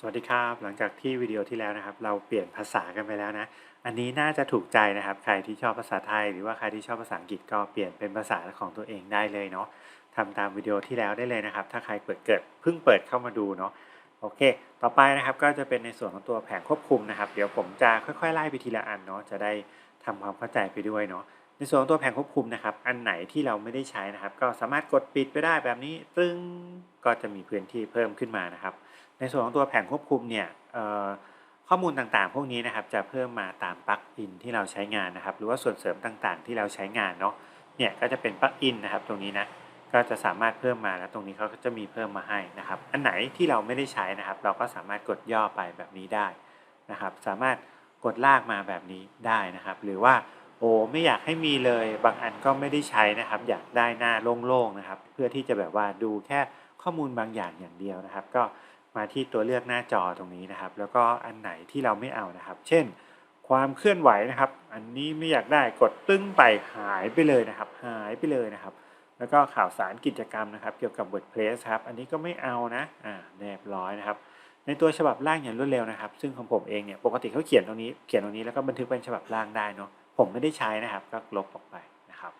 สวัสดีครับ หลังจากที่วิดีโอที่แล้วนะครับ เราเปลี่ยนภาษากันไปแล้วนะ อันนี้น่าจะถูกใจนะครับ ใครที่ชอบภาษาไทย หรือว่าใครที่ชอบภาษาอังกฤษก็เปลี่ยนเป็นภาษาของตัวเองได้เลยเนาะทำตามวิดีโอที่แล้วได้เลยนะครับ ถ้าใครเปิดเกิดเพิ่งเปิดเข้ามาดูเนาะโอเค ต่อไปนะครับก็จะเป็นในส่วนของตัวแผงควบคุมนะครับ เดี๋ยวผมจะค่อยๆไล่ไปทีละอันเนาะจะได้ทำความเข้าใจไปด้วยเนาะ ในส่วนของตัวแผงควบคุมนะครับ อันไหนที่เราไม่ได้ใช้นะครับ ก็สามารถกดปิดไปได้แบบนี้ตึ้งก็จะมีพื้นที่เพิ่มขึ้นมานะครับ ในส่วนของตัวแผงควบคุมเนี่ยข้อมูลต่างๆ พวกนี้นะครับจะเพิ่มมาตามปลั๊กอินที่เราใช้งานนะครับ หรือว่าส่วนเสริมต่างๆ ที่เราใช้งานเนาะเนี่ยก็จะเป็นปลั๊กอินนะครับ ตรงนี้นะก็จะสามารถเพิ่มมาแล้วตรงนี้เขาก็จะมีเพิ่มมาให้นะครับ อันไหนที่เราไม่ได้ใช้นะครับ เราก็สามารถกดย่อไปแบบนี้ได้นะครับ สามารถกดลากมาแบบนี้ได้นะครับ หรือว่า โอ้ไม่อยากให้มีเลย บางอันก็ไม่ได้ใช้นะครับ อยากได้หน้าโล่งๆนะครับ เพื่อที่จะแบบว่าดูแค่ข้อมูลบางอย่างอย่างเดียวนะครับ ก็มาที่ตัวเลือกหน้าจอตรงนี้นะครับ แล้วก็อันไหนที่เราไม่เอานะครับ เช่น ความเคลื่อนไหวนะครับ อันนี้ไม่อยากได้กดตึ้งไปหายไปเลยนะครับ หายไปเลยนะครับ แล้วก็ข่าวสารกิจกรรมนะครับ เกี่ยวกับ WordPress ครับ อันนี้ก็ไม่เอานะอ่าเรียบร้อยนะครับในตัวฉบับล่างอย่างรวดเร็วนะครับ ซึ่งของผมเองเนี่ยปกติเขาเขียนตรงนี้เขียนตรงนี้แล้วก็บันทึกเป็นฉบับล่างได้เนาะ ผมไม่ได้ใช้นะครับก็ลบออกไปนะครับ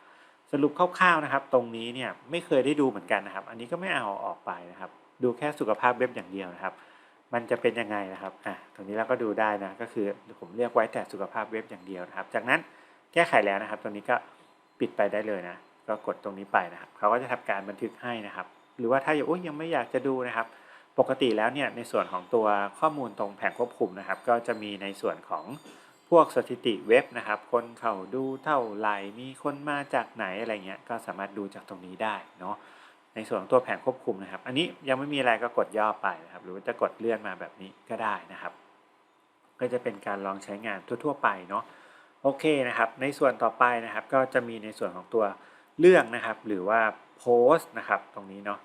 สรุปคร่าวๆนะครับ ตรงนี้เนี่ยไม่เคยได้ดูเหมือนกันนะครับ อันนี้ก็ไม่เอาออกไปนะครับ ดูแค่สุขภาพเว็บอย่างเดียวนะครับ มันจะเป็นยังไงนะครับอะตรงนี้เราก็ดูได้นะก็คือผมเรียกไว้แต่สุขภาพเว็บอย่างเดียวนะครับ จากนั้นแก้ไขแล้วนะครับ ตรงนี้ก็ปิดไปได้เลยนะก็กดตรงนี้ไปนะครับเขาก็จะทำการบันทึกให้นะครับ หรือว่าถ้าอยยังไม่อยากจะดูนะครับ ปกติแล้วเนี่ยในส่วนของตัวข้อมูลตรงแผงควบคุมนะครับ ก็จะมีในส่วนของ พวกสถิติเว็บนะครับ คนเข้าดูเท่าไหร่ มีคนมาจากไหนอะไรเงี้ย ก็สามารถดูจากตรงนี้ได้เนาะ ในส่วนของตัวแผงควบคุมนะครับ อันนี้ยังไม่มีอะไรก็กดย่อไปนะครับ หรือว่าจะกดเลื่อนมาแบบนี้ก็ได้นะครับ ก็จะเป็นการลองใช้งานทั่ว ๆ ไปเนาะ โอเคนะครับ ในส่วนต่อไปนะครับ ก็จะมีในส่วนของตัวเรื่องนะครับ หรือว่าโพสต์นะครับ ตรงนี้เนาะ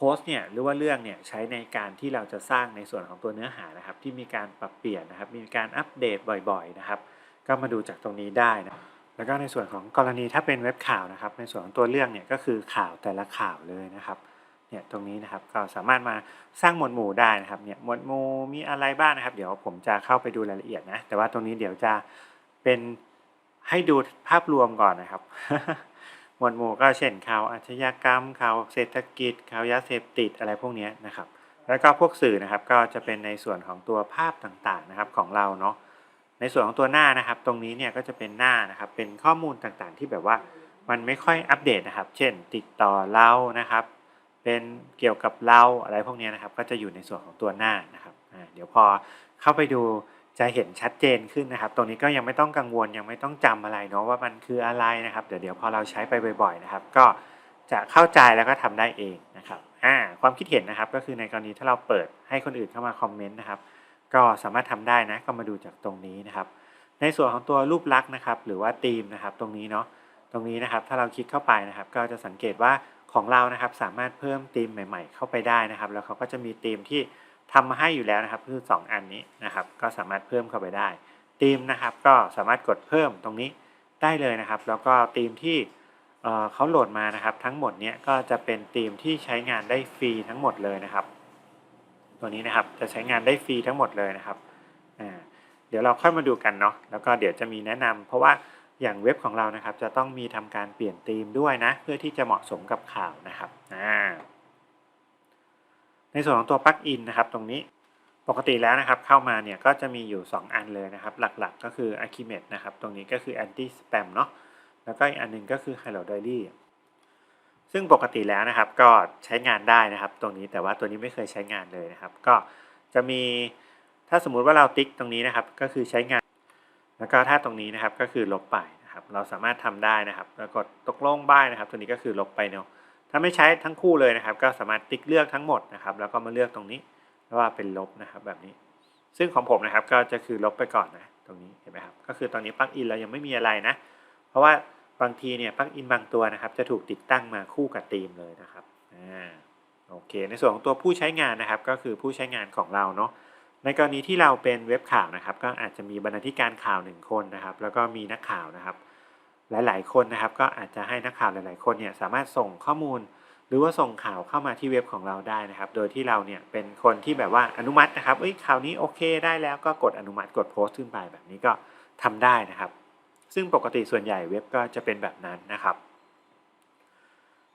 โพสต์เนี่ยหรือว่าเรื่องเนี่ยใช้ในการที่เราจะสร้างในส่วนของตัวเนื้อหานะครับ ที่มีการปรับเปลี่ยนนะครับ มีการอัปเดตบ่อยๆนะครับ ก็มาดูจากตรงนี้ได้นะแล้วก็ในส่วนของกรณีถ้าเป็นเว็บข่าวนะครับ ในส่วนของตัวเรื่องเนี่ยก็คือข่าวแต่ละข่าวเลยนะครับเนี่ยตรงนี้นะครับก็สามารถมาสร้างหมวดหมู่ได้นะครับเนี่ยหมวดหมู่มีอะไรบ้างนะครับ เดี๋ยวผมจะเข้าไปดูรายละเอียดนะแต่ว่าตรงนี้เดี๋ยวจะเป็นให้ดูภาพรวมก่อนนะครับ หมวดหมู่ก็เช่นข่าวอาชญากรรมข่าวเศรษฐกิจข่าวยาเสพติดอะไรพวกนี้นะครับ แล้วก็พวกสื่อนะครับก็จะเป็นในส่วนของตัวภาพต่างๆนะครับของเราเนาะในส่วนของตัวหน้านะครับ ตรงนี้เนี่ยก็จะเป็นหน้านะครับเป็นข้อมูลต่างๆ ที่แบบว่ามันไม่ค่อยอัปเดตนะครับ เช่น ติดต่อเรานะครับ เป็นเกี่ยวกับเราอะไรพวกนี้นะครับ ก็จะอยู่ในส่วนของตัวหน้านะครับเดี๋ยวพอเข้าไปดู จะเห็นชัดเจนขึ้นนะครับ ตรงนี้ก็ยังไม่ต้องกังวลยังไม่ต้องจำอะไรเนาะว่ามันคืออะไรนะครับ เดี๋ยวเดี๋ยวพอเราใช้ไปบ่อยๆนะครับ ก็จะเข้าใจแล้วก็ทำได้เองนะครับอ่าความคิดเห็นนะครับก็คือในกรณีถ้าเราเปิดให้คนอื่นเข้ามาคอมเมนต์นะครับก็สามารถทำได้นะก็มาดูจากตรงนี้นะครับ ในส่วนของตัวรูปลักษณ์นะครับ หรือว่าธีมนะครับ ตรงนี้เนาะตรงนี้นะครับ ถ้าเราคลิกเข้าไปนะครับ ก็จะสังเกตว่าของเรานะครับ สามารถเพิ่มธีมใหม่ ๆ เข้าไปได้นะครับ แล้วเขาก็จะมีธีมที่ ทำมาให้อยู่แล้วนะครับคือ 2 อันนี้นะครับ ก็สามารถเพิ่มเข้าไปได้ธีมนะครับก็สามารถกดเพิ่มตรงนี้ได้เลยนะครับ แล้วก็ธีมที่เขาโหลดมานะครับ ทั้งหมดเนี้ยก็จะเป็นธีมที่ใช้งานได้ฟรีทั้งหมดเลยนะครับ ตัวนี้นะครับจะใช้งานได้ฟรีทั้งหมดเลยนะครับเดี๋ยวเราค่อยมาดูกันเนาะแล้วก็เดี๋ยวจะมีแนะนำเพราะว่าอย่างเว็บของเรานะครับ จะต้องมีทำการเปลี่ยนธีมด้วยนะ เพื่อที่จะเหมาะสมกับข่าวนะครับอ่า ในส่วนของตัวปลั๊กอินนะครับตรงนี้ปกติแล้วนะครับเข้ามาเนี่ยก็จะมีอยู่ 2 อันเลยนะครับ หลักๆก็คือ Archimedes นะครับ ตรงนี้ก็คือ Anti Spam เนาะแล้วก็อีกอันนึงก็คือ Hello Diary ซึ่งปกติแล้วนะครับก็ใช้งานได้นะครับ ตรงนี้แต่ว่าตัวนี้ไม่เคยใช้งานเลยนะครับ ก็จะมีถ้าสมมุติว่าเราติ๊กตรงนี้นะครับ ก็คือใช้งาน แล้วก็ถ้าตรงนี้นะครับก็คือลบไปนะครับ เราสามารถทำได้นะครับแล้วกดตกลงบ้ายนะครับ ตัวนี้ก็คือลบไปเนาะ ถ้าไม่ใช้ทั้งคู่เลยนะครับ ก็สามารถติ๊กเลือกทั้งหมดนะครับ แล้วก็มาเลือกตรงนี้ว่าเป็นลบนะครับแบบนี้ ซึ่งของผมนะครับก็จะคือลบไปก่อนนะตรงนี้เห็นไหมครับก็คือตอนนี้ปลั๊กอินเรายังไม่มีอะไรนะ เพราะว่าบางทีเนี่ยปลั๊กอินบางตัวนะครับ จะถูกติดตั้งมาคู่กับธีมเลยนะครับอ่าโอเค ในส่วนของตัวผู้ใช้งานนะครับ ก็คือผู้ใช้งานของเราเนาะในกรณีที่เราเป็นเว็บข่าวนะครับ ก็อาจจะมีบรรณาธิการข่าวหนึ่งคนนะครับ แล้วก็มีนักข่าวนะครับ หลาย ๆ คนนะครับ ก็อาจจะให้นักข่าวหลาย ๆ คนเนี่ยสามารถส่งข้อมูล หรือว่าส่งข่าวเข้ามาที่เว็บของเราได้นะครับ โดยที่เราเนี่ยเป็นคนที่แบบว่าอนุมัตินะครับเอ้ยข่าวนี้โอเคได้แล้วก็กดอนุมัติกดโพสต์ขึ้นไปแบบนี้ก็ทำได้นะครับ ซึ่งปกติส่วนใหญ่เว็บก็จะเป็นแบบนั้นนะครับ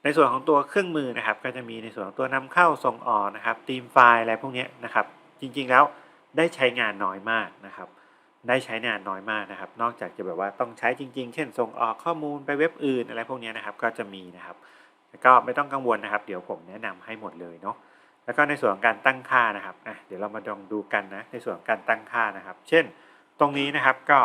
ในส่วนของตัวเครื่องมือนะครับ ก็จะมีในส่วนของตัวนำเข้าส่งออกนะครับตีมไฟล์อะไรพวกนี้นะครับ จริง ๆ แล้วได้ใช้งานน้อยมากนะครับ ได้ใช้งานน้อยมากนะครับ นอกจากจะแบบว่าต้องใช้จริง ๆ เช่น ส่งออกข้อมูลไปเว็บอื่นอะไรพวกนี้นะครับ ก็จะมีนะครับแล้วก็ไม่ต้องกังวลนะครับ เดี๋ยวผมแนะนำให้หมดเลยเนาะแล้วก็ในส่วนของการตั้งค่านะครับอะเดี๋ยวเรามาลองดูกันนะในส่วนของการตั้งค่านะครับ เช่น ตรงนี้นะครับก็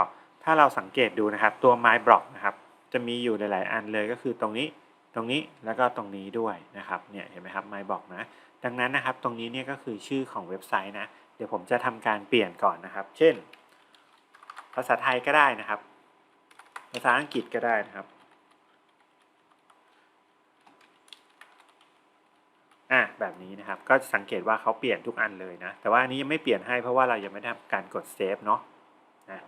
ถ้าเราสังเกตดูนะครับ ตัว my block นะครับ จะมีอยู่หลาย ๆ อันเลยก็คือตรงนี้ตรงนี้แล้วก็ตรงนี้ด้วยนะครับเนี่ยเห็นไหมครับ my block นะ ดังนั้นนะครับ ตรงนี้เนี่ยก็คือชื่อของเว็บไซต์นะ เดี๋ยวผมจะทำการเปลี่ยนก่อนนะครับ เช่น ภาษาไทยก็ได้นะครับ ภาษาอังกฤษก็ได้นะครับอะแบบนี้นะครับก็สังเกตว่าเขาเปลี่ยนทุกอันเลยนะ แต่ว่าอันนี้ยังไม่เปลี่ยนให้เพราะว่าเรายังไม่ได้ทำการกดเซฟเนาะนะ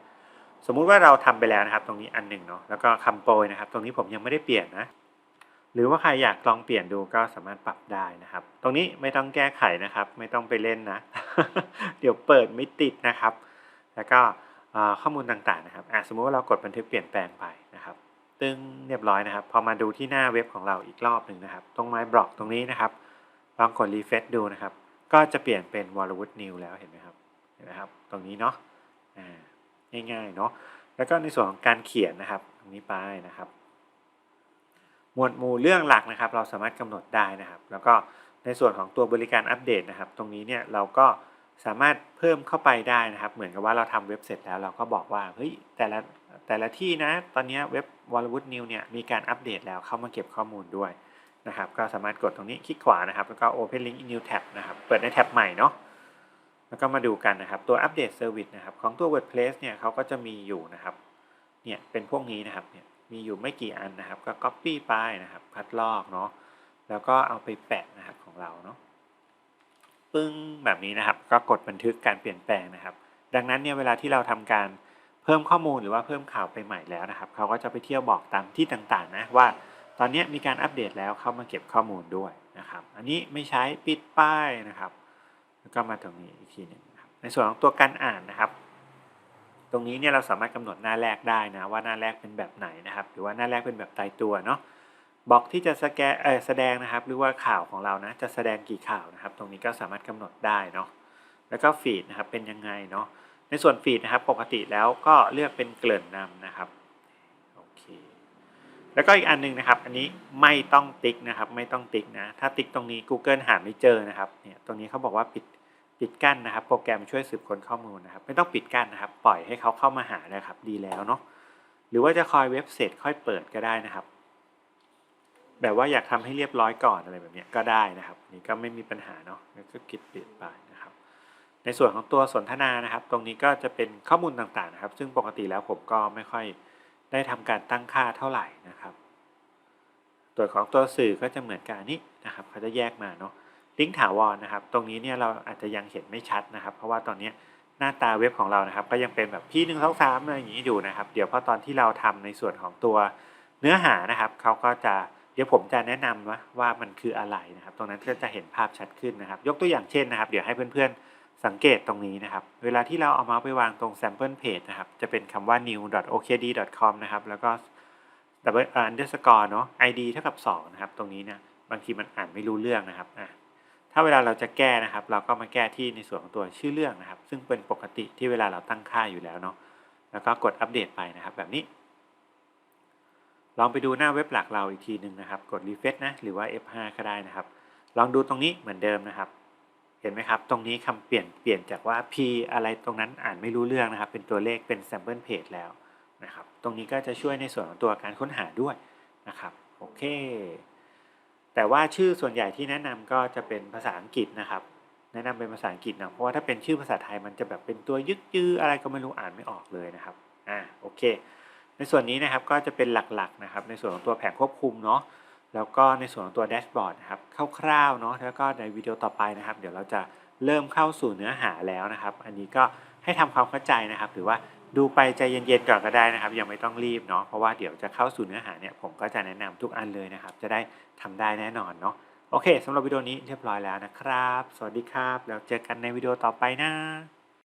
สมมุติว่าเราทำไปแล้วนะครับ ตรงนี้อันหนึ่งเนาะแล้วก็คำโปรยนะครับ ตรงนี้ผมยังไม่ได้เปลี่ยนนะ หรือว่าใครอยากลองเปลี่ยนดูก็สามารถปรับได้นะครับ ตรงนี้ไม่ต้องแก้ไขนะครับ ไม่ต้องไปเล่นนะ เดี๋ยวเปิดไม่ติดนะครับ แล้วก็ ข้อมูลต่างๆนะครับสมมุติว่าเรากดบันทึกเปลี่ยนแปลงไปนะครับ ตึงเรียบร้อยนะครับ พอมาดูที่หน้าเว็บของเราอีกรอบหนึ่งนะครับ ตรงไม้บล็อกตรงนี้นะครับลองกดรีเฟซดูนะครับ ก็จะเปลี่ยนเป็นวอลวุฒนิวแล้วเห็นไหมครับเห็นไหมครับ ตรงนี้เนาะอ่าง่ายๆเนาะแล้วก็ในส่วนของการเขียนนะครับ ตรงนี้ไปนะครับ หมวดหมู่เรื่องหลักนะครับ เราสามารถกำหนดได้นะครับ แล้วก็ในส่วนของตัวบริการอัปเดตนะครับ ตรงนี้เนี่ยเราก็ สามารถเพิ่มเข้าไปได้นะครับ เหมือนกับว่าเราทำเว็บเสร็จแล้วเราก็บอกว่าเฮ้ยแต่ละแต่ละที่นะ ตอนนี้เว็บวอลวุฒนิวเนี่ยมีการอัปเดตแล้วเข้ามาเก็บข้อมูลด้วยนะครับ ก็สามารถกดตรงนี้คลิกขวานะครับ แล้วก็ Open Link in New Tab นะครับ เปิดในแท็บใหม่เนาะแล้วก็มาดูกันนะครับ ตัวอัปเดตเซอร์วิสนะครับ ของตัว WordPress เนี่ยเขาก็จะมีอยู่นะครับเนี่ยเป็นพวกนี้นะครับเนี่ยมีอยู่ไม่กี่อันนะครับ ก็ Copy ไปนะครับคัดลอกเนาะแล้วก็เอาไปแปะนะครับของเราเนาะ ปึ้งแบบนี้นะครับ ก็กดบันทึกการเปลี่ยนแปลงนะครับ ดังนั้นเนี่ยเวลาที่เราทำการเพิ่มข้อมูลหรือว่าเพิ่มข่าวไปใหม่แล้วนะครับเขาก็จะไปเที่ยวบอกตามที่ต่างๆนะว่า ตอนนี้มีการอัปเดตแล้วเข้ามาเก็บข้อมูลด้วยนะครับ อันนี้ไม่ใช้ปิดป้ายนะครับแล้วก็มาตรงนี้อีกทีหนึ่งนะครับในส่วนของตัวการอ่านนะครับ ตรงนี้เนี่ยเราสามารถกำหนดหน้าแรกได้นะว่าหน้าแรกเป็นแบบไหนนะครับ หรือว่าหน้าแรกเป็นแบบตายตัวเนาะ บอกที่จะสแกเออแสดงนะครับ หรือว่าข่าวของเรานะจะแสดงกี่ข่าวนะครับ ตรงนี้ก็สามารถกำหนดได้เนาะแล้วก็ฟีดนะครับเป็นยังไงเนาะในส่วนฟีดนะครับปกติแล้วก็เลือกเป็นเกริ่นนำนะครับโอเคแล้วก็อีกอันนึงนะครับ อันนี้ไม่ต้องติ๊กนะครับ ไม่ต้องติ๊กนะ ถ้าติ๊กตรงนี้ Google หาไม่เจอนะครับเนี่ยตรงนี้เขาบอกว่าปิดปิดกั้นนะครับ โปรแกรมช่วยสืบค้นข้อมูลนะครับ ไม่ต้องปิดกั้นนะครับ ปล่อยให้เขาเข้ามาหานะครับ ดีแล้วเนาะหรือว่าจะคอยเว็บเสร็จค่อยเปิดก็ได้นะครับ แบบว่าอยากทำให้เรียบร้อยก่อนอะไรแบบนี้ก็ได้นะครับ นี่ก็ไม่มีปัญหาเนาะก็กิดเปิดไปนะครับ ในส่วนของตัวสนทนานะครับ ตรงนี้ก็จะเป็นข้อมูลต่างๆนะครับ ซึ่งปกติแล้วผมก็ไม่ค่อยได้ทำการตั้งค่าเท่าไหร่นะครับตัวของตัวสื่อก็จะเหมือนกันนี้นะครับ เขาจะแยกมาเนาะลิงก์ถาวรนะครับ ตรงนี้เนี่ยเราอาจจะยังเห็นไม่ชัดนะครับ เพราะว่าตอนนี้หน้าตาเว็บของเรานะครับ ก็ยังเป็นแบบพี่หนึ่งสองสามอะไรอย่างนี้อยู่นะครับ เดี๋ยวพอตอนที่เราทำในส่วนของตัวเนื้อหานะครับ เขาก็จะ เดี๋ยวผมจะแนะนำว่าว่ามันคืออะไรนะครับ ตรงนั้นก็จะเห็นภาพชัดขึ้นนะครับ ยกตัวอย่างเช่นนะครับ เดี๋ยวให้เพื่อนๆสังเกตตรงนี้นะครับ เวลาที่เราเอามาไปวางตรง sample page นะครับ จะเป็นคำว่า new.okd.com นะครับ แล้วก็ double underscore เนาะ id เท่ากับ 2 นะครับ ตรงนี้นี่ยบางทีมันอ่านไม่รู้เรื่องนะครับอะถ้าเวลาเราจะแก้นะครับ เราก็มาแก้ที่ในส่วนของตัวชื่อเรื่องนะครับ ซึ่งเป็นปกติที่เวลาเราตั้งค่าอยู่แล้วเนาะ แล้วก็กดอัปเดตไปนะครับ แบบนี้ ลองไปดูหน้าเว็บหลักเราอีกทีหนึ่งนะครับ กด refresh นะหรือว่า F5 ก็ได้นะครับ ลองดูตรงนี้เหมือนเดิมนะครับ เห็นไหมครับ ตรงนี้คำเปลี่ยนเปลี่ยนจากว่า p อะไรตรงนั้นอ่านไม่รู้เรื่องนะครับ เป็นตัวเลขเป็น sample page แล้วนะครับ ตรงนี้ก็จะช่วยในส่วนของตัวการค้นหาด้วยนะครับโอเค แต่ว่าชื่อส่วนใหญ่ที่แนะนำก็จะเป็นภาษาอังกฤษนะครับแนะนำเป็นภาษาอังกฤษนะเพราะว่าถ้าเป็นชื่อภาษาไทยมันจะแบบเป็นตัวยึกยืออะไรก็ไม่รู้อ่านไม่ออกเลยนะครับ อ่าโอเค ในส่วนนี้นะครับก็จะเป็นหลักๆนะครับในส่วนของตัวแผงควบคุมเนาะแล้วก็ในส่วนของตัวแดชบอร์ดนะครับคร่าวๆเนาะแล้วก็ในวิดีโอต่อไปนะครับ เดี๋ยวเราจะเริ่มเข้าสู่เนื้อหาแล้วนะครับ อันนี้ก็ให้ทำความเข้าใจนะครับ หรือว่าดูไปใจเย็นๆก่อนก็ได้นะครับยังไม่ต้องรีบเนาะเพราะว่าเดี๋ยวจะเข้าสู่เนื้อหาเนี่ยผมก็จะแนะนำทุกอันเลยนะครับ จะได้ทำได้แน่นอนเนาะโอเคสำหรับวิดีโอนี้เรียบร้อยแล้วนะครับ สวัสดีครับ แล้วเจอกันในวิดีโอต่อไปนะ